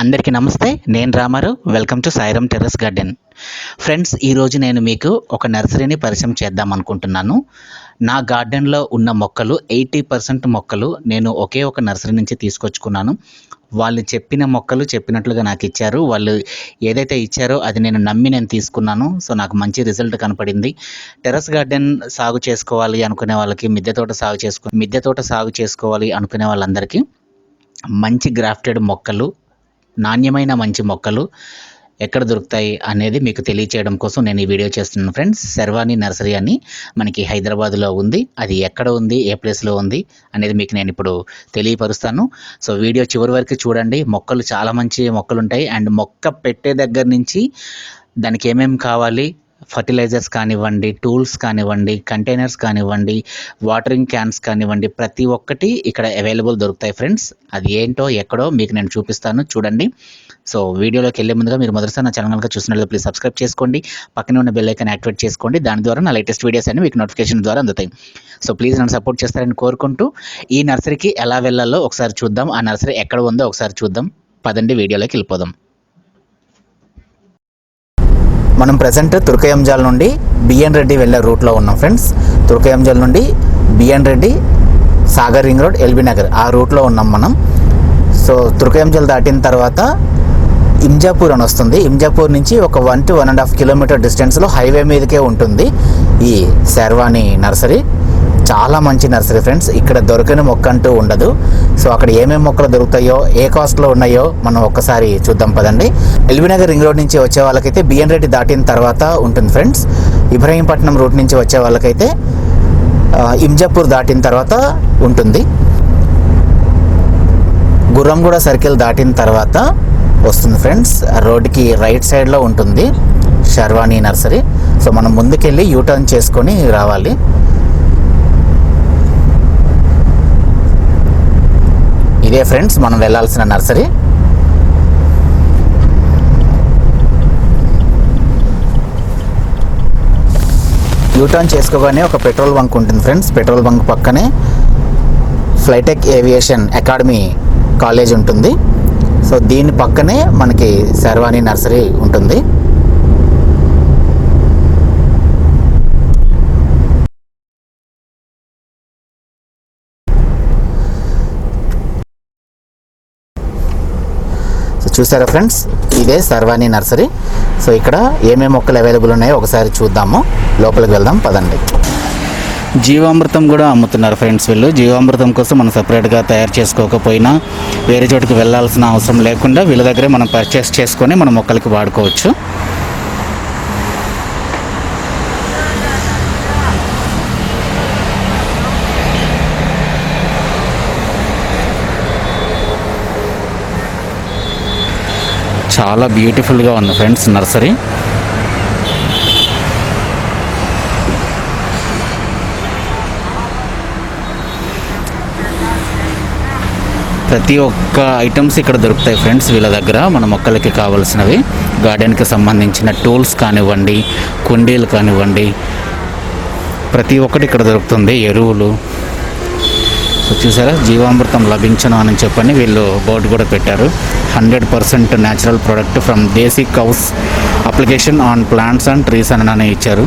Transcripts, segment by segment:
అందరికీ నమస్తే నేను Ramarao. Welcome to Sairam terrace garden friends ఈరోజు నేను మీకు ఒక నర్సరీని పరిచయం చేద్దాం అనుకుంటున్నాను. నా గార్డెన్లో ఉన్న మొక్కలు ఎయిటీ పర్సెంట్ మొక్కలు నేను ఒకే ఒక నర్సరీ నుంచి తీసుకొచ్చుకున్నాను. వాళ్ళు చెప్పిన మొక్కలు చెప్పినట్లుగా నాకు ఇచ్చారు. వాళ్ళు ఏదైతే ఇచ్చారో అది నేను నమ్మి నేను తీసుకున్నాను. సో నాకు మంచి రిజల్ట్ కనపడింది. టెర్రస్ గార్డెన్ సాగు చేసుకోవాలి అనుకునే వాళ్ళకి మిద్దె తోట సాగు చేసుకో మిద్దె తోట సాగు చేసుకోవాలి అనుకునే వాళ్ళందరికీ మంచి గ్రాఫ్టెడ్ మొక్కలు నాణ్యమైన మంచి మొక్కలు ఎక్కడ దొరుకుతాయి అనేది మీకు తెలియచేయడం కోసం నేను ఈ వీడియో చేస్తున్నాను ఫ్రెండ్స్. శర్వాణి నర్సరీ అని మనకి హైదరాబాద్లో ఉంది. అది ఎక్కడ ఉంది? ఏ ప్లేస్లో ఉంది? అనేది మీకు నేను ఇప్పుడు తెలియపరుస్తాను. సో వీడియో చివరి వరకు చూడండి. మొక్కలు చాలా మంచి మొక్కలు ఉంటాయి అండ్ మొక్క పెట్టే దగ్గర నుంచి దానికి ఏమేమి కావాలి? ఫర్టిలైజర్స్ కానివ్వండి టూల్స్ కానివ్వండి కంటైనర్స్ కానివ్వండి వాటరింగ్ క్యాన్స్ కానివ్వండి ప్రతి ఒక్కటి ఇక్కడ అవైలబుల్ దొరుకుతాయి ఫ్రెండ్స్ అది ఏంటో ఎక్కడో మీకు నేను చూపిస్తాను చూడండి. సో వీడియోలోకి వెళ్ళే ముందుగా మీరు మొదటిసారి నా ఛానల్ కనుక చూసినట్లు ప్లీజ్ సబ్స్క్రైబ్ చేసుకోండి. పక్కనే ఉన్న బెల్ ఐకాన్ యాక్టివేట్ చేసుకోండి. దాని ద్వారా నా లేటెస్ట్ వీడియోస్ అన్ని మీకు నోటిఫికేషన్ ద్వారా అందుతాయి. సో ప్లీజ్ నన్ను సపోర్ట్ చేస్తారని కోరుకుంటూ ఈ నర్సరీకి ఎలా వెళ్ళాలో ఒకసారి చూద్దాం. ఆ నర్సరీ ఎక్కడ ఉందో ఒకసారి చూద్దాం. పదండి వీడియోలోకి వెళ్ళిపోదాం. మనం ప్రజెంట్ తుర్కయంజాల్ నుండి బిఎన్ రెడ్డి వెళ్ళే రూట్లో ఉన్నాం ఫ్రెండ్స్ తుర్కయంజాల్ నుండి BN Reddy Sagar ring road LB Nagar. ఆ రూట్లో ఉన్నాం మనం. సో తుర్కయంజల్ దాటిన తర్వాత ఇంజాపూర్ అని వస్తుంది. ఇంజాపూర్ నుంచి ఒక one to one and half kilometer డిస్టెన్స్లో హైవే మీదకే ఉంటుంది ఈ శర్వాణి నర్సరీ. చాలా మంచి నర్సరీ ఫ్రెండ్స్. ఇక్కడ దొరకని మొక్క అంటూ ఉండదు. సో అక్కడ ఏమేమి మొక్కలు దొరుకుతాయో ఏ కాస్ట్లో ఉన్నాయో మనం ఒక్కసారి చూద్దాం పదండి. ఎల్బీనగర్ రింగ్ రోడ్ నుంచి వచ్చే వాళ్ళకైతే బిఎన్ రెడ్డి దాటిన తర్వాత ఉంటుంది ఫ్రెండ్స్. ఇబ్రహీంపట్నం రూట్ నుంచి వచ్చే వాళ్ళకైతే ఇంజాపూర్ దాటిన తర్వాత ఉంటుంది. గుర్రంగూడ సర్కిల్ దాటిన తర్వాత వస్తుంది ఫ్రెండ్స్. రోడ్డుకి రైట్ సైడ్లో ఉంటుంది శర్వాణి నర్సరీ. సో మనం ముందుకెళ్ళి యూటర్న్ చేసుకొని రావాలి. ఇదే ఫ్రెండ్స్ మనం వెళ్ళాల్సిన నర్సరీ. యూటర్న్ చేసుకోగానే ఒక పెట్రోల్ బంక్ ఉంటుంది ఫ్రెండ్స్. పెట్రోల్ బంక్ పక్కనే ఫ్లైటెక్ ఏవియేషన్ అకాడమీ కాలేజ్ ఉంటుంది. సో దీని పక్కనే మనకి శర్వాణి నర్సరీ ఉంటుంది. చూసారా ఫ్రెండ్స్? ఇదే సర్వాణి నర్సరీ. సో ఇక్కడ ఏమేమి మొక్కలు అవైలబుల్ ఉన్నాయో ఒకసారి చూద్దాము. లోపలికి వెళ్దాం పదండి. జీవామృతం కూడా అమ్ముతున్నారు ఫ్రెండ్స్ వీళ్ళు. జీవామృతం కోసం మనం సపరేట్గా తయారు చేసుకోకపోయినా వేరే చోటుకి వెళ్ళాల్సిన అవసరం లేకుండా వీళ్ళ దగ్గరే మనం పర్చేస్ చేసుకొని మన మొక్కలకి వాడుకోవచ్చు. చాలా బ్యూటిఫుల్గా ఉంది ఫ్రెండ్స్ నర్సరీ. ప్రతి ఒక్క ఐటమ్స్ ఇక్కడ దొరుకుతాయి ఫ్రెండ్స్ వీళ్ళ దగ్గర. మన మొక్కలకి కావాల్సినవి. గార్డెన్కి సంబంధించిన టూల్స్ కానివ్వండి కుండీలు కానివ్వండి. ప్రతి ఒక్కటి ఇక్కడ దొరుకుతుంది. ఎరువులు సో చూసారా? జీవామృతం లభించను అని చెప్పని వీళ్ళు బోర్డు కూడా పెట్టారు. Hundred percent natural product from desi cows application on plants and trees అని ఇచ్చారు.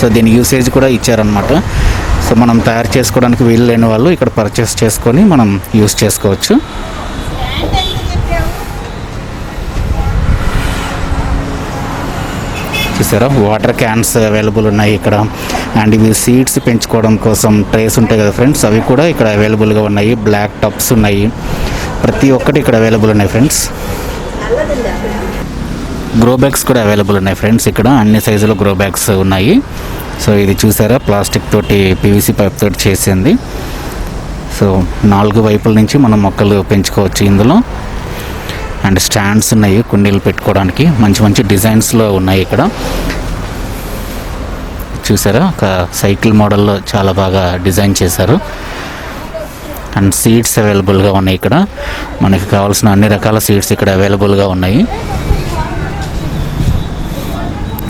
సో దీని యూసేజ్ కూడా ఇచ్చారనమాట సో మనం తయారు చేసుకోవడానికి వీలు లేని వాళ్ళు ఇక్కడ పర్చేస్ చేసుకొని మనం యూస్ చేసుకోవచ్చు. చూసారా? వాటర్ క్యాన్స్ అవైలబుల్ ఉన్నాయి ఇక్కడ. అండ్ ఇవి సీడ్స్ పెంచుకోవడం కోసం ట్రేస్ ఉంటాయి కదా ఫ్రెండ్స్ అవి కూడా ఇక్కడ అవైలబుల్గా ఉన్నాయి. బ్లాక్ టప్స్ ఉన్నాయి. ప్రతి ఒక్కటి ఇక్కడ అవైలబుల్ ఉన్నాయి ఫ్రెండ్స్. గ్రో బ్యాగ్స్ కూడా అవైలబుల్ ఉన్నాయి ఫ్రెండ్స్ ఇక్కడ. అన్ని సైజులో గ్రో బ్యాగ్స్ ఉన్నాయి. సో ఇది చూసారా? ప్లాస్టిక్ తోటి పీవీసీ పైప్ తోటి చేసింది. సో నాలుగు వైపుల నుంచి మనం మొక్కలు పెంచుకోవచ్చు ఇందులో. అండ్ స్టాండ్స్ ఉన్నాయి కుండీలు పెట్టుకోవడానికి. మంచి మంచి డిజైన్స్లో ఉన్నాయి ఇక్కడ. చూసారా? ఒక సైకిల్ మోడల్లో చాలా బాగా డిజైన్ చేశారు. అండ్ సీట్స్ అవైలబుల్గా ఉన్నాయి ఇక్కడ. మనకి కావాల్సిన అన్ని రకాల సీట్స్ ఇక్కడ అవైలబుల్గా ఉన్నాయి.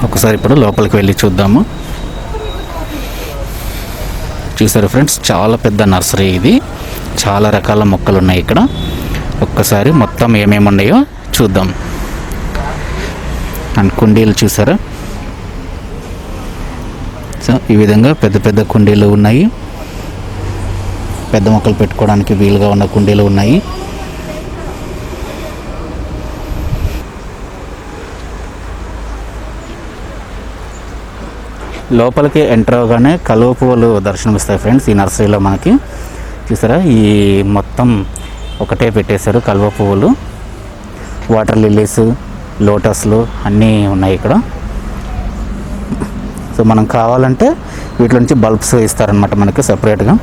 ఒకసారి ఇప్పుడు లోపలికి వెళ్ళి చూద్దాము. చూసారు ఫ్రెండ్స్? చాలా పెద్ద నర్సరీ ఇది. చాలా రకాల మొక్కలు ఉన్నాయి ఇక్కడ. ఒక్కసారి మొత్తం ఏమేమి ఉన్నాయో చూద్దాం. అండ్ కుండీలు చూసారా? ఈ విధంగా పెద్ద పెద్ద కుండీలు ఉన్నాయి. పెద్ద మొక్కలు పెట్టుకోవడానికి వీలుగా ఉన్న కుండీలు ఉన్నాయి. లోపలికి ఎంటర్ అవగానే కలువ పువ్వులు దర్శనమిస్తాయి ఫ్రెండ్స్ ఈ నర్సరీలో మనకి. చూసారా? ఈ మొత్తం ఒకటే పెట్టేశారు కలువ పువ్వులు. వాటర్ లిల్లీస్ లోటస్లు అన్నీ ఉన్నాయి ఇక్కడ. సో మనం కావాలంటే వీటి నుంచి బల్బ్స్ ఇస్తారనమాట మనకి సపరేట్గా.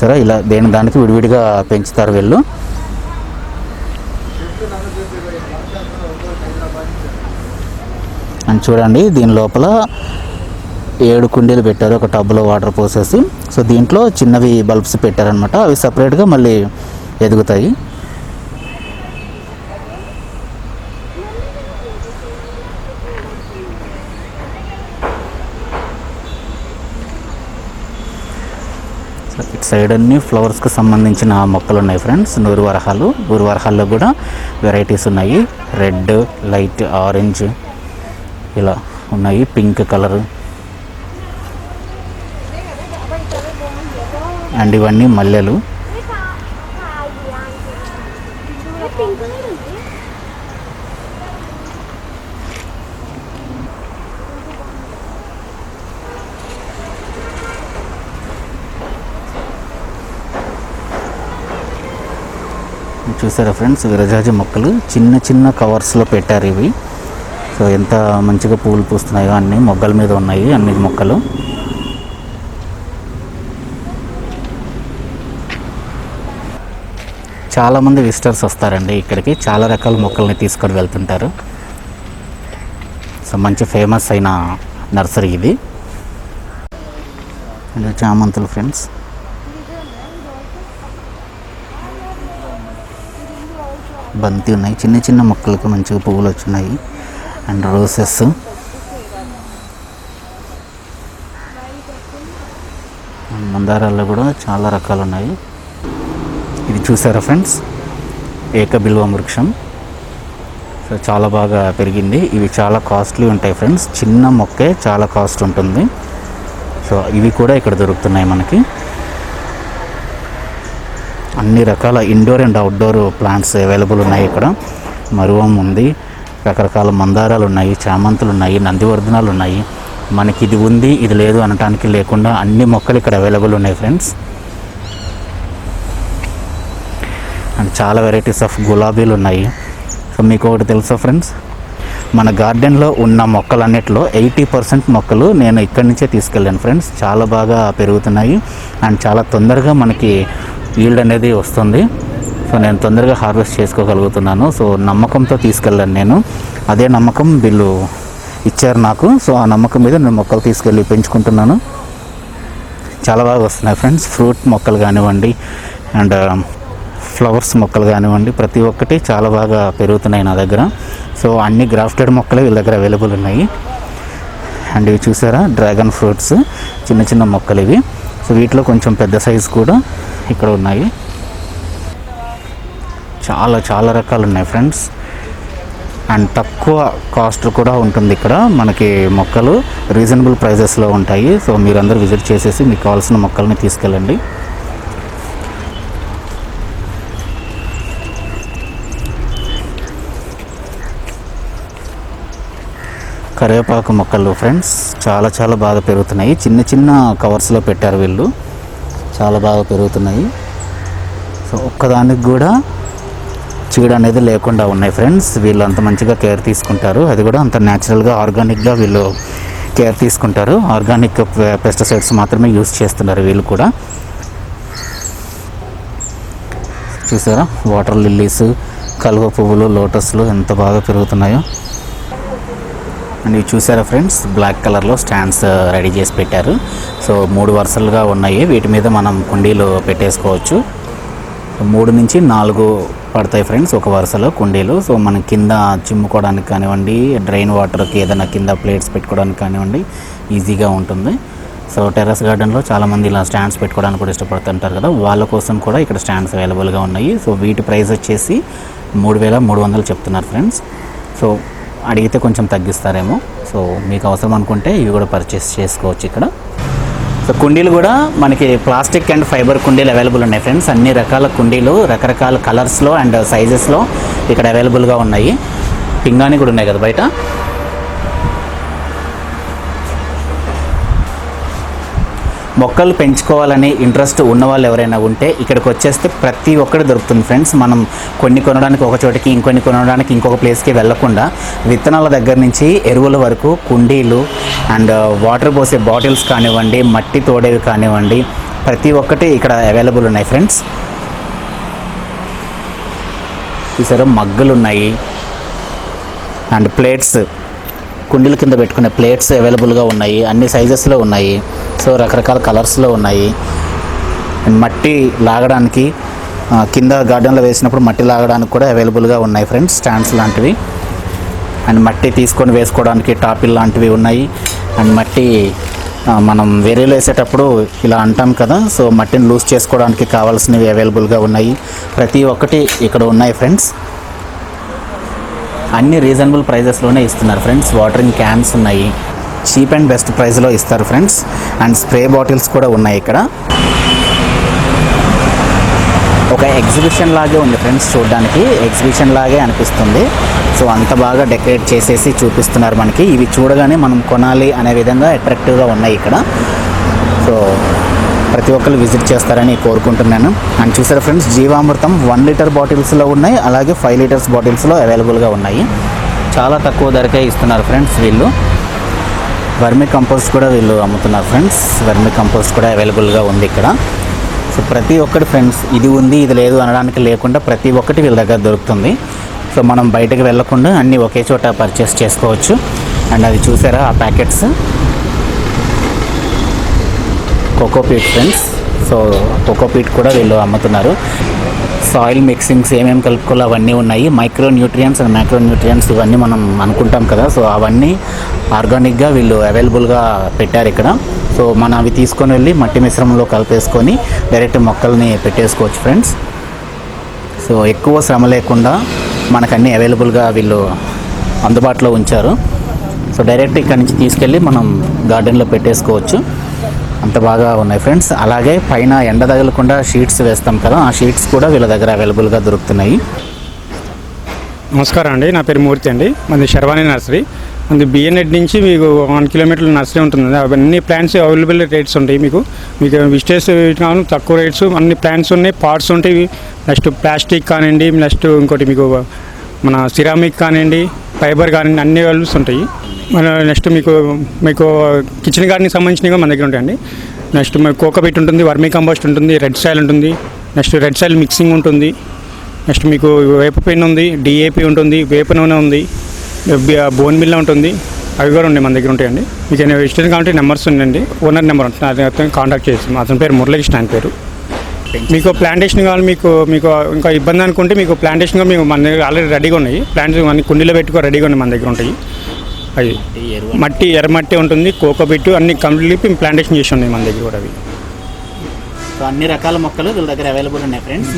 సరే ఇలా దేని దానికి విడివిడిగా పెంచుతారు వీళ్ళు? అని చూడండి దీని లోపల ఏడు కుండీలు పెట్టారు ఒక టబ్లో వాటర్ పోసేసి. సో దీంట్లో చిన్నవి బల్బ్స్ పెట్టారనమాట అవి సపరేట్గా మళ్ళీ ఎదుగుతాయి. ఇటు సైడ్ అన్ని ఫ్లవర్స్కి సంబంధించిన మొక్కలు ఉన్నాయి ఫ్రెండ్స్. నూరు వరహాలు. నూరు వరహాల్లో కూడా వెరైటీస్ ఉన్నాయి. రెడ్ లైట్ ఆరెంజ్ ఇలా ఉన్నాయి. Pink colour. అండ్ ఇవన్నీ మల్లెలు. చూసారా ఫ్రెండ్స్? విరజాజి మొక్కలు చిన్న చిన్న కవర్స్లో పెట్టారు ఇవి. సో ఎంత మంచిగా పూలు పూస్తున్నాయో అన్ని మొగ్గల మీద ఉన్నాయి అన్ని మొక్కలు. చాలామంది విజిటర్స్ వస్తారండి ఇక్కడికి. చాలా రకాల మొక్కల్ని తీసుకొని వెళ్తుంటారు. సో మంచి ఫేమస్ అయిన నర్సరీ ఇది. ఇది చామంతులు ఫ్రెండ్స్. బంతి ఉన్నాయి. చిన్న చిన్న మొక్కలకు మంచిగా పువ్వులు వచ్చినాయి. అండ్ రోసెస్ మందారాల్లో కూడా చాలా రకాలు ఉన్నాయి. ఇది చూసారా ఫ్రెండ్స్? ఏకబిల్వ వృక్షం. సో చాలా బాగా పెరిగింది. ఇవి చాలా కాస్ట్లీ ఉంటాయి ఫ్రెండ్స్. చిన్న మొక్కే చాలా కాస్ట్ ఉంటుంది. సో ఇవి కూడా ఇక్కడ దొరుకుతున్నాయి మనకి. అన్ని రకాల indoor and outdoor plants available ఉన్నాయి ఇక్కడ. మరువం ఉంది. రకరకాల మందారాలు ఉన్నాయి చామంతులు ఉన్నాయి నందివర్ధనాలు ఉన్నాయి. మనకి ఇది ఉంది ఇది లేదు అనటానికి లేకుండా అన్ని మొక్కలు ఇక్కడ అవైలబుల్ ఉన్నాయి ఫ్రెండ్స్ అండ్ చాలా వెరైటీస్ ఆఫ్ గులాబీలు ఉన్నాయి. సో మీకు ఒకటి తెలుసా ఫ్రెండ్స్ మన గార్డెన్లో ఉన్న మొక్కలన్నిటిలో ఎయిటీ పర్సెంట్ మొక్కలు నేను ఇక్కడి నుంచే తీసుకెళ్ళాను ఫ్రెండ్స్ చాలా బాగా పెరుగుతున్నాయి. అండ్ చాలా తొందరగా మనకి ఈల్డ్ అనేది వస్తుంది. సో నేను తొందరగా హార్వెస్ట్ చేసుకోగలుగుతున్నాను. సో నమ్మకంతో తీసుకెళ్ళాను నేను. అదే నమ్మకం వీళ్ళు ఇచ్చారు నాకు. సో ఆ నమ్మకం మీద నేను మొక్కలు తీసుకెళ్ళి పెంచుకుంటున్నాను. చాలా బాగా వస్తున్నాయి ఫ్రెండ్స్. ఫ్రూట్ మొక్కలు కానివ్వండి అండ్ um, ఫ్లవర్స్ మొక్కలు కానివ్వండి ప్రతి ఒక్కటి చాలా బాగా పెరుగుతున్నాయి నా దగ్గర. సో అన్ని గ్రాఫ్టెడ్ మొక్కలు వీళ్ళ దగ్గర అవైలబుల్ ఉన్నాయి. అండ్ ఇవి చూసారా? Dragon fruits. చిన్న చిన్న మొక్కలు ఇవి. సో వీటిలో కొంచెం పెద్ద సైజు కూడా. ఇక్కడ ఉన్నాయి. చాలా చాలా రకాలు ఉన్నాయి ఫ్రెండ్స్. అండ్ తక్కువ కాస్ట్ కూడా ఉంటుంది ఇక్కడ. మనకి మొక్కలు రీజనబుల్ ప్రైజెస్లో ఉంటాయి. సో మీరందరూ విజిట్ చేసేసి మీకు కావాల్సిన మొక్కల్ని తీసుకెళ్ళండి. కరివేపాకు మొక్కలు ఫ్రెండ్స్ చాలా చాలా బాగా పెరుగుతున్నాయి. చిన్న చిన్న కవర్స్లో పెట్టారు వీళ్ళు. చాలా బాగా పెరుగుతున్నాయి. సో ఒక్కదానికి కూడా చీడ అనేది లేకుండా ఉన్నాయి ఫ్రెండ్స్. వీళ్ళు అంత మంచిగా కేర్ తీసుకుంటారు. అది కూడా అంత న్యాచురల్గా ఆర్గానిక్గా వీళ్ళు కేర్ తీసుకుంటారు. ఆర్గానిక్ పెస్టిసైడ్స్ మాత్రమే యూస్ చేస్తున్నారు వీళ్ళు కూడా. చూసారా? వాటర్ లిల్లీస్ కలువ పువ్వులు లోటస్లు ఎంత బాగా పెరుగుతున్నాయో. అండ్ ఇవి చూసారా ఫ్రెండ్స్? బ్లాక్ కలర్లో స్టాండ్స్ uh, రెడీ చేసి పెట్టారు. సో మూడు వరుసలుగా ఉన్నాయి. వీటి మీద మనం కుండీలు పెట్టేసుకోవచ్చు. మూడు నుంచి నాలుగు పడతాయి ఫ్రెండ్స్ ఒక వరుసలో కుండీలు. సో మనం కింద చిమ్ముకోవడానికి కానివ్వండి డ్రైన్ వాటర్కి ఏదైనా కింద ప్లేట్స్ పెట్టుకోవడానికి కానివ్వండి ఈజీగా ఉంటుంది. సో టెర్రస్ గార్డెన్లో చాలామంది ఇలా స్టాండ్స్ పెట్టుకోవడానికి కూడా ఇష్టపడుతుంటారు కదా. వాళ్ళ కోసం కూడా ఇక్కడ స్టాండ్స్ అవైలబుల్గా ఉన్నాయి. సో వీటి ప్రైస్ వచ్చేసి మూడు వేల మూడు వందలు చెప్తున్నారు ఫ్రెండ్స్. సో అడిగితే కొంచెం తగ్గిస్తారేమో. సో మీకు అవసరం అనుకుంటే ఇవి కూడా పర్చేస్ చేసుకోవచ్చు ఇక్కడ. సో కుండీలు కూడా మనకి ప్లాస్టిక్ అండ్ ఫైబర్ కుండీలు అవైలబుల్ ఉన్నాయి ఫ్రెండ్స్ అన్ని రకాల కుండీలు రకరకాల కలర్స్లో అండ్ సైజెస్లో ఇక్కడ అవైలబుల్గా ఉన్నాయి. పింగాణి కూడా ఉన్నాయి కదా బయట. మొక్కలు పెంచుకోవాలని ఇంట్రెస్ట్ ఉన్న వాళ్ళు ఎవరైనా ఉంటే ఇక్కడికి వచ్చేస్తే ప్రతి ఒక్కటి దొరుకుతుంది ఫ్రెండ్స్ మనం కొన్ని కొనడానికి ఒక చోటికి ఇంకొన్ని కొనడానికి ఇంకొక ప్లేస్కి వెళ్ళకుండా విత్తనాల దగ్గర నుంచి ఎరువుల వరకు కుండీలు అండ్ వాటర్ uh, పోసే బాటిల్స్ కానివ్వండి మట్టి తోడేవి కానివ్వండి ప్రతి ఒక్కటి ఇక్కడ అవైలబుల్ ఉన్నాయి ఫ్రెండ్స్ చూసారు? మగ్గులు ఉన్నాయి. అండ్ ప్లేట్స్ కుండీల కింద పెట్టుకునే ప్లేట్స్ అవైలబుల్గా ఉన్నాయి. అన్ని సైజెస్లో ఉన్నాయి. సో రకరకాల కలర్స్లో ఉన్నాయి. అండ్ మట్టి లాగడానికి కింద గార్డెన్లో వేసినప్పుడు మట్టి లాగడానికి కూడా అవైలబుల్గా ఉన్నాయి ఫ్రెండ్స్ స్టాండ్స్ లాంటివి. అండ్ మట్టి తీసుకొని వేసుకోవడానికి టాపిల్ లాంటివి ఉన్నాయి. అండ్ మట్టి మనం వేరేలు వేసేటప్పుడు ఇలా అంటాం కదా సో మట్టిని లూజ్ చేసుకోవడానికి కావాల్సినవి అవైలబుల్గా ఉన్నాయి. ప్రతి ఒక్కటి ఇక్కడ ఉన్నాయి ఫ్రెండ్స్ అన్ని రీజనబుల్ ప్రైజెస్లోనే ఇస్తున్నారు ఫ్రెండ్స్ వాటరింగ్ క్యాన్స్ ఉన్నాయి. చీప్ అండ్ బెస్ట్ ప్రైస్లో ఇస్తారు ఫ్రెండ్స్. అండ్ స్ప్రే బాటిల్స్ కూడా ఉన్నాయి ఇక్కడ. ఒక ఎగ్జిబిషన్ లాగే ఉంది ఫ్రెండ్స్ చూడడానికి. ఎగ్జిబిషన్ లాగే అనిపిస్తుంది. సో అంత బాగా డెకరేట్ చేసేసి చూపిస్తున్నారు మనకి. ఇవి చూడగానే మనం కొనాలి అనే విధంగా అట్రాక్టివ్గా ఉన్నాయి ఇక్కడ. సో ప్రతి ఒక్కరు విజిట్ చేస్తారని కోరుకుంటున్నాను. అండ్ చూసారా ఫ్రెండ్స్ జీవామృతం వన్ లీటర్ బాటిల్స్లో ఉన్నాయి. అలాగే ఫైవ్ లీటర్స్ బాటిల్స్లో అవైలబుల్గా ఉన్నాయి. చాలా తక్కువ ధరకే ఇస్తున్నారు ఫ్రెండ్స్ వీళ్ళు. వర్మి కంపోస్ట్ కూడా వీళ్ళు అమ్ముతున్నారు ఫ్రెండ్స్ వర్మి కంపోస్ట్ కూడా అవైలబుల్గా ఉంది ఇక్కడ. సో ప్రతి ఒక్కటి ఫ్రెండ్స్ ఇది ఉంది ఇది లేదు అనడానికి లేకుండా ప్రతి ఒక్కటి వీళ్ళ దగ్గర దొరుకుతుంది. సో మనం బయటకు వెళ్ళకుండా అన్నీ ఒకే చోట పర్చేస్ చేసుకోవచ్చు. అండ్ అది చూసారా ఆ packets cocopeat friends so cocopeat కూడా వీళ్ళు అమ్ముతున్నారు. సాయిల్ మిక్సింగ్స్ ఏమేమి కలుపుకోవాలో అవన్నీ ఉన్నాయి. Micro nutrients and micro nutrients ఇవన్నీ మనం అనుకుంటాం కదా. సో అవన్నీ ఆర్గానిక్గా వీళ్ళు అవైలబుల్గా పెట్టారు ఇక్కడ. సో మనం అవి తీసుకొని వెళ్ళి మట్టి మిశ్రమంలో కలిపేసుకొని డైరెక్ట్ మొక్కల్ని పెట్టేసుకోవచ్చు ఫ్రెండ్స్. సో ఎక్కువ శ్రమ లేకుండా మనకు అన్నీ అవైలబుల్గా వీళ్ళు అందుబాటులో ఉంచారు. సో డైరెక్ట్ ఇక్కడ నుంచి తీసుకెళ్ళి మనం గార్డెన్లో పెట్టేసుకోవచ్చు. అంత బాగా ఉన్నాయి ఫ్రెండ్స్. అలాగే పైన ఎండ తగలకుండా షీట్స్ వేస్తాం కదా ఆ షీట్స్ కూడా వీళ్ళ దగ్గర అవైలబుల్గా దొరుకుతున్నాయి. నమస్కారం అండి. నా పేరు మూర్తి అండి. మాది శర్వాణి నర్సరీ. అది బిఎన్ఎడ్ నుంచి మీకు వన్ కిలోమీటర్ నర్సరీ ఉంటుంది. అవన్నీ ప్లాంట్స్ అవైలబుల్ రేట్స్ ఉంటాయి మీకు. మీకు విస్టేస్ కావాలి తక్కువ రేట్స్ అన్ని ప్లాంట్స్ ఉన్నాయి. పార్ట్స్ ఉంటాయి. నెక్స్ట్ ప్లాస్టిక్ కానివ్వండి నెక్స్ట్ ఇంకోటి మీకు మన సిరామిక్ కానివ్వండి ఫైబర్ కానివ్వండి అన్ని అవైలబుల్స్ ఉంటాయి. మన నెక్స్ట్ మీకు మీకు కిచెన్ గార్డెన్కి సంబంధించినవి మన దగ్గర ఉంటాయండి. నెక్స్ట్ మీకు కోకోబిట్ ఉంటుంది వర్మీ కంపోస్ట్ ఉంటుంది రెడ్ సాయిల్ ఉంటుంది. నెక్స్ట్ రెడ్ సాయిల్ మిక్సింగ్ ఉంటుంది. నెక్స్ట్ మీకు వేప పెన్ ఉంది డిఏపి ఉంటుంది వేప నూనె ఉంది. బోన్ బిల్ల ఉంటుంది. అవి కూడా ఉన్నాయి మన దగ్గర ఉంటాయండి. మీకు ఏమైనా వెజిటేరియన్ కావాలంటే నెంబర్స్ ఉందండి ఓనర్ నెంబర్ ఉంటుంది. అది అతను కాంటాక్ట్ చేసి అతని పేరు మురళీకృష్ణ ఆయన పేరు. మీకు ప్లాంటేషన్ కావాలి మీకు మీకు ఇంకా ఇబ్బంది అనుకుంటే మీకు ప్లాంటేషన్ కూడా మీకు మన దగ్గర ఆల్రెడీ రెడీగా ఉన్నాయి. ప్లాంట్స్ అన్ని కుండీలో పెట్టుకో రెడీగా ఉన్నాయి మన దగ్గర ఉంటాయి. అవి. మట్టి ఎర్రమట్టి ఉంటుంది. కోకోబిట్ అన్ని కంప్లీట్ ప్లాంటేషన్ చేసి ఉన్నాయి మన దగ్గర కూడా అవి. సో అన్ని రకాల మొక్కలు వీళ్ళ దగ్గర అవైలబుల్ ఉన్నాయి ఫ్రెండ్స్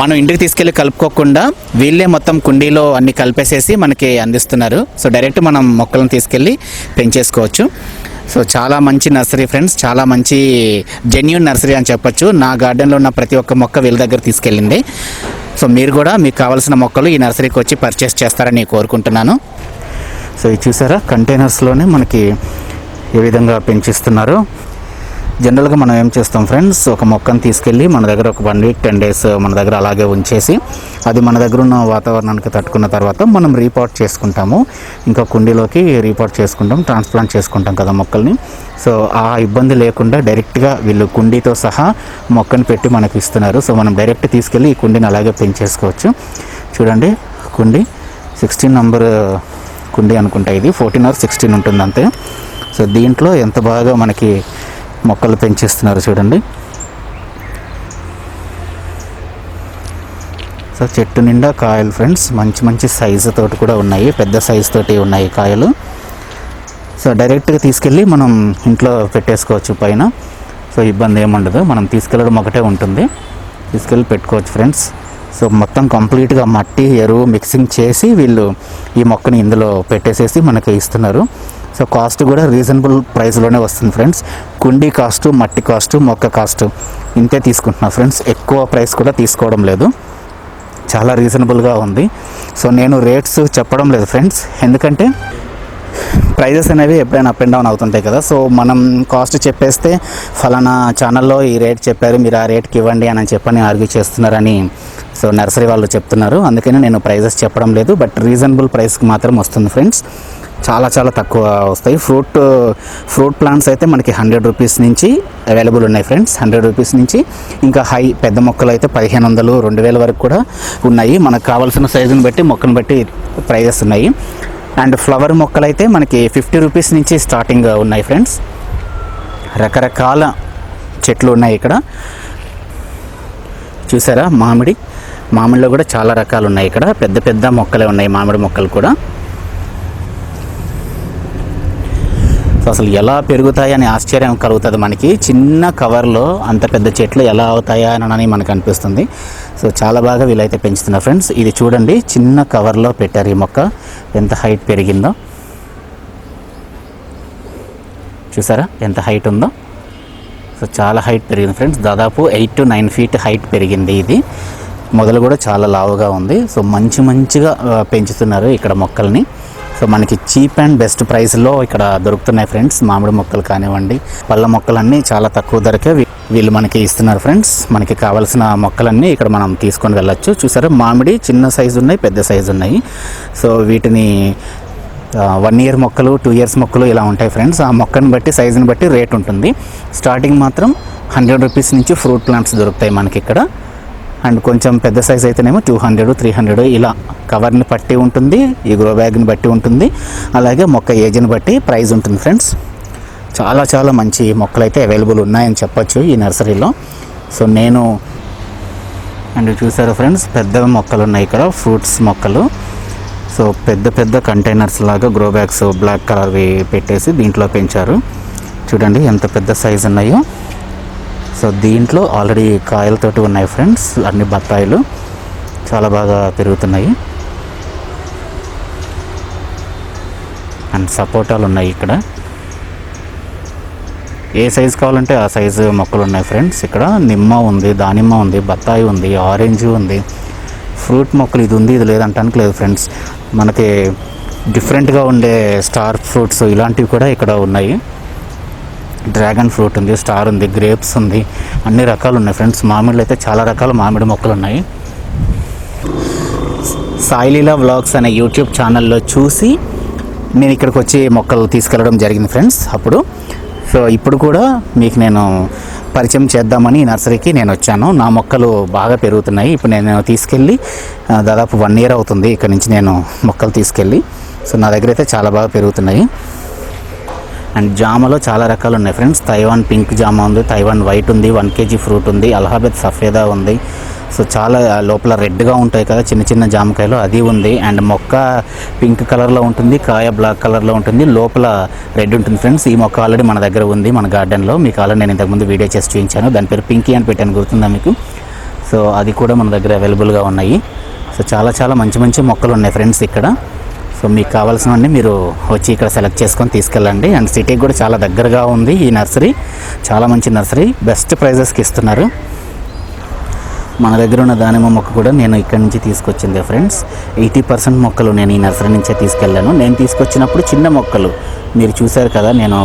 మనం ఇంటికి తీసుకెళ్ళి కలుపుకోకుండా వీళ్ళే మొత్తం కుండీలో అన్ని కలిపేసేసి మనకి అందిస్తున్నారు. సో డైరెక్ట్ మనం మొక్కలను తీసుకెళ్ళి పెంచేసుకోవచ్చు. సో చాలా మంచి నర్సరీ ఫ్రెండ్స్ చాలా మంచి జెన్యున్ నర్సరీ అని చెప్పొచ్చు. నా గార్డెన్లో ఉన్న ప్రతి ఒక్క మొక్క వీళ్ళ దగ్గర తీసుకెళ్ళింది. సో మీరు కూడా మీకు కావాల్సిన మొక్కలు ఈ నర్సరీకి వచ్చి పర్చేస్ చేస్తారని కోరుకుంటున్నాను. సో ఇది చూసారా? కంటైనర్స్లోనే మనకి ఏ విధంగా పెంచిస్తున్నారు? జనరల్గా మనం ఏం చేస్తాం ఫ్రెండ్స్ ఒక మొక్కను తీసుకెళ్ళి మన దగ్గర ఒక వన్ వీక్ టెన్ డేస్ మన దగ్గర అలాగే ఉంచేసి అది మన దగ్గర ఉన్న వాతావరణానికి తట్టుకున్న తర్వాత మనం రీపాట్ చేసుకుంటాము. ఇంకా కుండీలోకి రీపాట్ చేసుకుంటాం ట్రాన్స్ప్లాంట్ చేసుకుంటాం కదా మొక్కల్ని. సో ఆ ఇబ్బంది లేకుండా డైరెక్ట్గా వీళ్ళు కుండీతో సహా మొక్కను పెట్టి మనకు ఇస్తున్నారు. సో మనం డైరెక్ట్ తీసుకెళ్ళి ఈ కుండీని అలాగే పెంచేసుకోవచ్చు. చూడండి కుండీ సిక్స్టీన్ నంబర్ కుండీ అనుకుంటా ఇది. ఫోర్టీన్ ఆర్ సిక్స్టీన్ ఉంటుంది అంతే సో దీంట్లో ఎంత బాగా మనకి మొక్కలు పెంచేస్తున్నారు చూడండి. సో చెట్టు నిండా కాయలు ఫ్రెండ్స్ మంచి మంచి సైజు తోటి కూడా ఉన్నాయి పెద్ద సైజు తోటి ఉన్నాయి కాయలు. సో డైరెక్ట్గా తీసుకెళ్ళి మనం ఇంట్లో పెట్టేసుకోవచ్చు పైన. సో ఇబ్బంది ఏముండదు మనం తీసుకెళ్ళడం ఒకటే ఉంటుంది. తీసుకెళ్ళి పెట్టుకోవచ్చు ఫ్రెండ్స్. సో మొత్తం కంప్లీట్గా మట్టి ఎరువు మిక్సింగ్ చేసి వీళ్ళు ఈ మొక్కని ఇందులో పెట్టేసేసి మనకి ఇస్తున్నారు. సో కాస్ట్ కూడా రీజనబుల్ ప్రైస్లోనే వస్తుంది ఫ్రెండ్స్. కుండీ కాస్ట్ మట్టి కాస్ట్ మొక్క కాస్ట్ ఇంతే తీసుకుంటున్నా ఫ్రెండ్స్. ఎక్కువ ప్రైస్ కూడా తీసుకోవడం లేదు. చాలా రీజనబుల్గా ఉంది. సో నేను రేట్స్ చెప్పడం లేదు ఫ్రెండ్స్. ఎందుకంటే ప్రైజెస్ అనేవి ఎప్పుడైనా అప్ అండ్ డౌన్ అవుతుంటాయి కదా. సో మనం కాస్ట్ చెప్పేస్తే ఫలానా ఛానల్లో ఈ రేట్ చెప్పారు మీరు ఆ రేట్కి ఇవ్వండి అని చెప్పని ఆర్గ్యూ చేస్తున్నారని సో నర్సరీ వాళ్ళు చెప్తున్నారు. అందుకని నేను ప్రైజెస్ చెప్పడం లేదు. బట్ రీజనబుల్ ప్రైస్కి మాత్రం వస్తుంది ఫ్రెండ్స్. చాలా చాలా తక్కువ వస్తాయి. ఫ్రూట్ ఫ్రూట్ ప్లాంట్స్ అయితే మనకి హండ్రెడ్ రూపీస్ నుంచి అవైలబుల్ ఉన్నాయి ఫ్రెండ్స్ హండ్రెడ్ రూపీస్ నుంచి. ఇంకా హై పెద్ద మొక్కలు అయితే పదిహేను వందలు రెండు వేల వరకు కూడా ఉన్నాయి. మనకు కావాల్సిన సైజుని బట్టి మొక్కను బట్టి ప్రైజెస్ ఉన్నాయి. అండ్ ఫ్లవర్ మొక్కలు అయితే మనకి ఫిఫ్టీ రూపీస్ నుంచి స్టార్టింగ్ ఉన్నాయి ఫ్రెండ్స్. రకరకాల చెట్లు ఉన్నాయి ఇక్కడ. చూసారా? మామిడి. మామిడిలో కూడా చాలా రకాలు ఉన్నాయి ఇక్కడ. పెద్ద పెద్ద మొక్కలే ఉన్నాయి మామిడి మొక్కలు కూడా. సో అసలు ఎలా పెరుగుతాయని ఆశ్చర్యం కలుగుతుంది మనకి. చిన్న కవర్లో అంత పెద్ద చెట్లు ఎలా అవుతాయా అని మనకు అనిపిస్తుంది. సో చాలా బాగా వీలైతే పెంచుతున్నారు ఫ్రెండ్స్. ఇది చూడండి చిన్న కవర్లో పెట్టారు ఈ మొక్క. ఎంత హైట్ పెరిగిందో. చూసారా? ఎంత హైట్ ఉందో. సో చాలా హైట్ పెరిగింది ఫ్రెండ్స్. దాదాపు eight to nine feet height పెరిగింది ఇది. మొదలు కూడా చాలా లావుగా ఉంది. సో మంచి మంచిగా పెంచుతున్నారు ఇక్కడ మొక్కల్ని. సో మనకి చీప్ అండ్ బెస్ట్ ప్రైస్లో ఇక్కడ దొరుకుతున్నాయి ఫ్రెండ్స్. మామిడి మొక్కలు కానివ్వండి పళ్ళ మొక్కలన్నీ చాలా తక్కువ ధరకే వీళ్ళు మనకి ఇస్తున్నారు ఫ్రెండ్స్. మనకి కావాల్సిన మొక్కలన్నీ ఇక్కడ మనం తీసుకొని వెళ్ళొచ్చు. చూసారా మామిడి చిన్న సైజు ఉన్నాయి పెద్ద సైజు ఉన్నాయి. సో వీటిని వన్ ఇయర్ మొక్కలు టూ ఇయర్స్ మొక్కలు ఇలా ఉంటాయి ఫ్రెండ్స్. ఆ మొక్కను బట్టి సైజుని బట్టి రేట్ ఉంటుంది. స్టార్టింగ్ మాత్రం హండ్రెడ్ రూపీస్ నుంచి ఫ్రూట్ ప్లాంట్స్ దొరుకుతాయి మనకి ఇక్కడ. అండ్ కొంచెం పెద్ద సైజ్ అయితేనేమో టూ హండ్రెడ్ త్రీ హండ్రెడ్ ఇలా కవర్ని బట్టి ఉంటుంది ఈ గ్రో బ్యాగ్ని బట్టి ఉంటుంది. అలాగే మొక్క ఏజ్ని బట్టి ప్రైస్ ఉంటుంది ఫ్రెండ్స్. చాలా చాలా మంచి మొక్కలు అయితే అవైలబుల్ ఉన్నాయని చెప్పొచ్చు ఈ నర్సరీలో. సో నేను అండ్ చూసారు ఫ్రెండ్స్ పెద్ద మొక్కలు ఉన్నాయి ఇక్కడ ఫ్రూట్స్ మొక్కలు. సో పెద్ద పెద్ద కంటైనర్స్ లాగా గ్రో బ్యాగ్స్ బ్లాక్ కలర్వి పెట్టేసి దీంట్లో పెంచారు. చూడండి ఎంత పెద్ద సైజు ఉన్నాయో సో దీంట్లో ఆల్రెడీ కాయలతోటి ఉన్నాయి ఫ్రెండ్స్ అన్ని బత్తాయిలు. చాలా బాగా పెరుగుతున్నాయి. అండ్ సపోటాలు ఉన్నాయి ఇక్కడ. ఏ సైజు కావాలంటే ఆ సైజు మొక్కలు ఉన్నాయి ఫ్రెండ్స్ ఇక్కడ. నిమ్మ ఉంది దానిమ్మ ఉంది బత్తాయి ఉంది ఆరెంజ్ ఉంది. ఫ్రూట్ మొక్కలు ఇది ఉంది ఇది లేదంటానికి లేదు ఫ్రెండ్స్. మనకి డిఫరెంట్గా ఉండే స్టార్ ఫ్రూట్స్ ఇలాంటివి కూడా ఇక్కడ ఉన్నాయి. డ్రాగన్ ఫ్రూట్ ఉంది స్టార్ ఉంది గ్రేప్స్ ఉంది అన్ని రకాలు ఉన్నాయి ఫ్రెండ్స్. మామిడిలో అయితే చాలా రకాల మామిడి మొక్కలు ఉన్నాయి. సాయిలీలా వ్లాగ్స్ అనే యూట్యూబ్ ఛానల్లో చూసి నేను ఇక్కడికి వచ్చి మొక్కలు తీసుకెళ్ళడం జరిగింది ఫ్రెండ్స్ అప్పుడు. సో ఇప్పుడు కూడా మీకు నేను పరిచయం చేద్దామని నర్సరీకి నేను వచ్చాను. నా మొక్కలు బాగా పెరుగుతున్నాయి. ఇప్పుడు నేను తీసుకెళ్ళి దాదాపు వన్ ఇయర్ అవుతుంది ఇక్కడ నుంచి నేను మొక్కలు తీసుకెళ్ళి. సో నా దగ్గర అయితే చాలా బాగా పెరుగుతున్నాయి. అండ్ జామలో చాలా రకాలు ఉన్నాయి ఫ్రెండ్స్. తైవాన్ పింక్ జామ ఉంది తైవాన్ వైట్ ఉంది వన్ కేజీ ఫ్రూట్ ఉంది అలహాబాద్ సఫేదా ఉంది. సో చాలా లోపల రెడ్గా ఉంటాయి కదా చిన్న చిన్న జామకాయలు అది ఉంది. అండ్ మొక్క పింక్ కలర్లో ఉంటుంది కాయ బ్లాక్ కలర్లో ఉంటుంది లోపల రెడ్ ఉంటుంది ఫ్రెండ్స్. ఈ మొక్క ఆల్రెడీ మన దగ్గర ఉంది మన గార్డెన్లో. మీకు ఆల్రెడీ నేను ఇంతకుముందు వీడియో చేసి చూపించాను. దాని పేరు పింకీ అని పెట్టాను గుర్తుందా మీకు? సో అది కూడా మన దగ్గర అవైలబుల్గా ఉన్నాయి. సో చాలా చాలా మంచి మంచి మొక్కలు ఉన్నాయి ఫ్రెండ్స్ ఇక్కడ. సో మీకు కావాల్సినవన్నీ మీరు వచ్చి ఇక్కడ సెలెక్ట్ చేసుకొని తీసుకెళ్ళండి. అండ్ సిటీకి కూడా చాలా దగ్గరగా ఉంది ఈ నర్సరీ. చాలా మంచి నర్సరీ. బెస్ట్ ప్రైజెస్కి ఇస్తున్నారు. మన దగ్గర ఉన్న దానిమ్మ మొక్క కూడా నేను ఇక్కడ నుంచి తీసుకొచ్చింది ఫ్రెండ్స్. ఎయిటీ పర్సెంట్ మొక్కలు నేను ఈ నర్సరీ నుంచే తీసుకెళ్ళాను. నేను తీసుకొచ్చినప్పుడు చిన్న మొక్కలు. మీరు చూశారు కదా నేను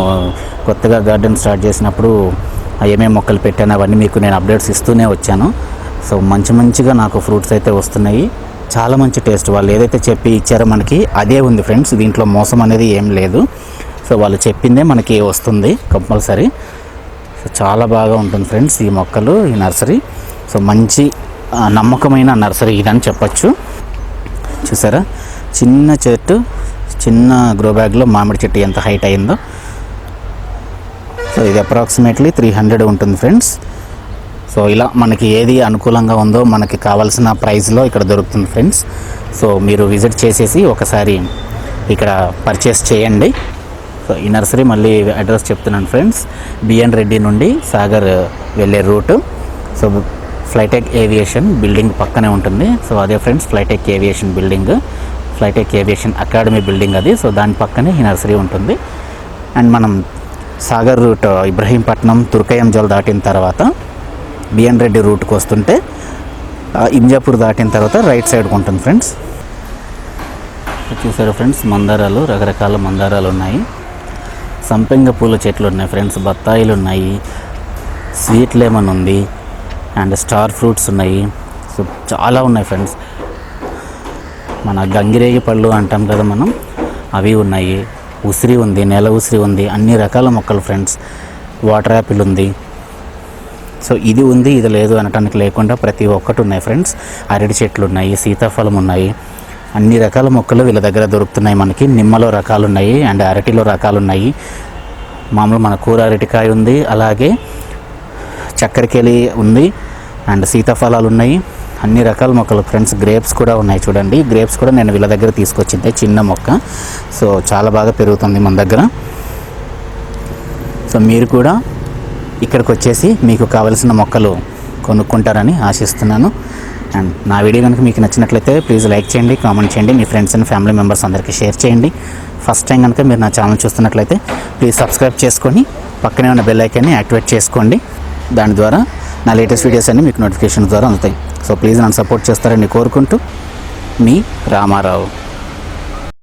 కొత్తగా గార్డెన్ స్టార్ట్ చేసినప్పుడు ఏమేమి మొక్కలు పెట్టాను అవన్నీ మీకు నేను అప్డేట్స్ ఇస్తూనే వచ్చాను. సో మంచి మంచిగా నాకు ఫ్రూట్స్ అయితే వస్తున్నాయి. చాలా మంచి టేస్ట్. వాళ్ళు ఏదైతే చెప్పి ఇచ్చారో మనకి అదే ఉంది ఫ్రెండ్స్. దీంట్లో మోసం అనేది ఏం లేదు. సో వాళ్ళు చెప్పిందే మనకి వస్తుంది కంపల్సరీ. సో చాలా బాగా ఉంటుంది ఫ్రెండ్స్ ఈ మొక్కలు ఈ నర్సరీ. సో మంచి నమ్మకమైన నర్సరీ ఇదని చెప్పచ్చు. చూసారా? చిన్న చెట్టు చిన్న గ్రో బ్యాగ్లో మామిడి చెట్టు ఎంత హైట్ అయిందో. సో ఇది అప్రాక్సిమేట్లీ త్రీ హండ్రెడ్ ఉంటుంది ఫ్రెండ్స్. సో ఇలా మనకి ఏది అనుకూలంగా ఉందో మనకి కావాల్సిన ప్రైస్లో ఇక్కడ దొరుకుతుంది ఫ్రెండ్స్. సో మీరు విజిట్ చేసేసి ఒకసారి ఇక్కడ పర్చేస్ చేయండి. సో ఈ నర్సరీ మళ్ళీ అడ్రస్ చెప్తున్నాను ఫ్రెండ్స్. బిఎన్ రెడ్డి నుండి సాగర్ వెళ్ళే route. So Flytech aviation building పక్కనే ఉంటుంది. సో అదే friends Flytech aviation building. Flytech aviation academy building అది. సో దాని పక్కనే ఈ నర్సరీ ఉంటుంది. అండ్ మనం సాగర్ రూట్ ఇబ్రహీంపట్నం తుర్కయంజల్ దాటిన తర్వాత బిఎన్ రెడ్డి రూట్కి వస్తుంటే ఇంజాపూర్ దాటిన తర్వాత రైట్ సైడ్కి ఉంటుంది ఫ్రెండ్స్. చూసారు ఫ్రెండ్స్ మందారాలు రకరకాల మందారాలు ఉన్నాయి. సంపెంగ పూల చెట్లు ఉన్నాయి ఫ్రెండ్స్ బత్తాయిలు ఉన్నాయి స్వీట్ లెమన్ ఉంది అండ్ స్టార్ ఫ్రూట్స్ ఉన్నాయి. సో చాలా ఉన్నాయి ఫ్రెండ్స్. మన గంగిరేగి పళ్ళు అంటాం కదా మనం అవి ఉన్నాయి. ఉసిరి ఉంది నెల ఉసిరి ఉంది అన్ని రకాల మొక్కలు ఫ్రెండ్స్. వాటర్ యాపిల్ ఉంది. సో ఇది ఉంది ఇది లేదు అనటానికి లేకుండా ప్రతి ఒక్కటి ఉన్నాయి ఫ్రెండ్స్. అరటి చెట్లు ఉన్నాయి సీతాఫలం ఉన్నాయి అన్ని రకాల మొక్కలు వీళ్ళ దగ్గర దొరుకుతున్నాయి మనకి. నిమ్మలో రకాలు ఉన్నాయి అండ్ అరటిలో రకాలు ఉన్నాయి. మామూలు మన కూర అరటికాయ ఉంది అలాగే చక్కెరకేలి ఉంది అండ్ సీతాఫలాలు ఉన్నాయి. అన్ని రకాల మొక్కలు ఫ్రెండ్స్ గ్రేప్స్ కూడా ఉన్నాయి చూడండి. గ్రేప్స్ కూడా నేను వీళ్ళ దగ్గర తీసుకొచ్చింది చిన్న మొక్క. సో చాలా బాగా పెరుగుతుంది మన దగ్గర. సో మీరు కూడా ఇక్కడికి వచ్చేసి మీకు కావలసిన మొక్కలు కొనుక్కుంటారని ఆశిస్తున్నాను. అండ్ నా వీడియో కనుక మీకు నచ్చినట్లయితే ప్లీజ్ లైక్ చేయండి కామెంట్ చేయండి మీ ఫ్రెండ్స్ అండ్ ఫ్యామిలీ మెంబర్స్ అందరికీ షేర్ చేయండి. ఫస్ట్ టైం కనుక మీరు నా ఛానల్ చూస్తున్నట్లయితే ప్లీజ్ సబ్స్క్రైబ్ చేసుకొని పక్కనే ఉన్న బెల్ ఐకాన్ని యాక్టివేట్ చేసుకోండి. దాని ద్వారా నా లేటెస్ట్ వీడియోస్ అన్ని మీకు నోటిఫికేషన్ ద్వారా అందుతాయి. సో ప్లీజ్ నన్ను సపోర్ట్ చేస్తారని కోరుకుంటూ మీ రామారావు.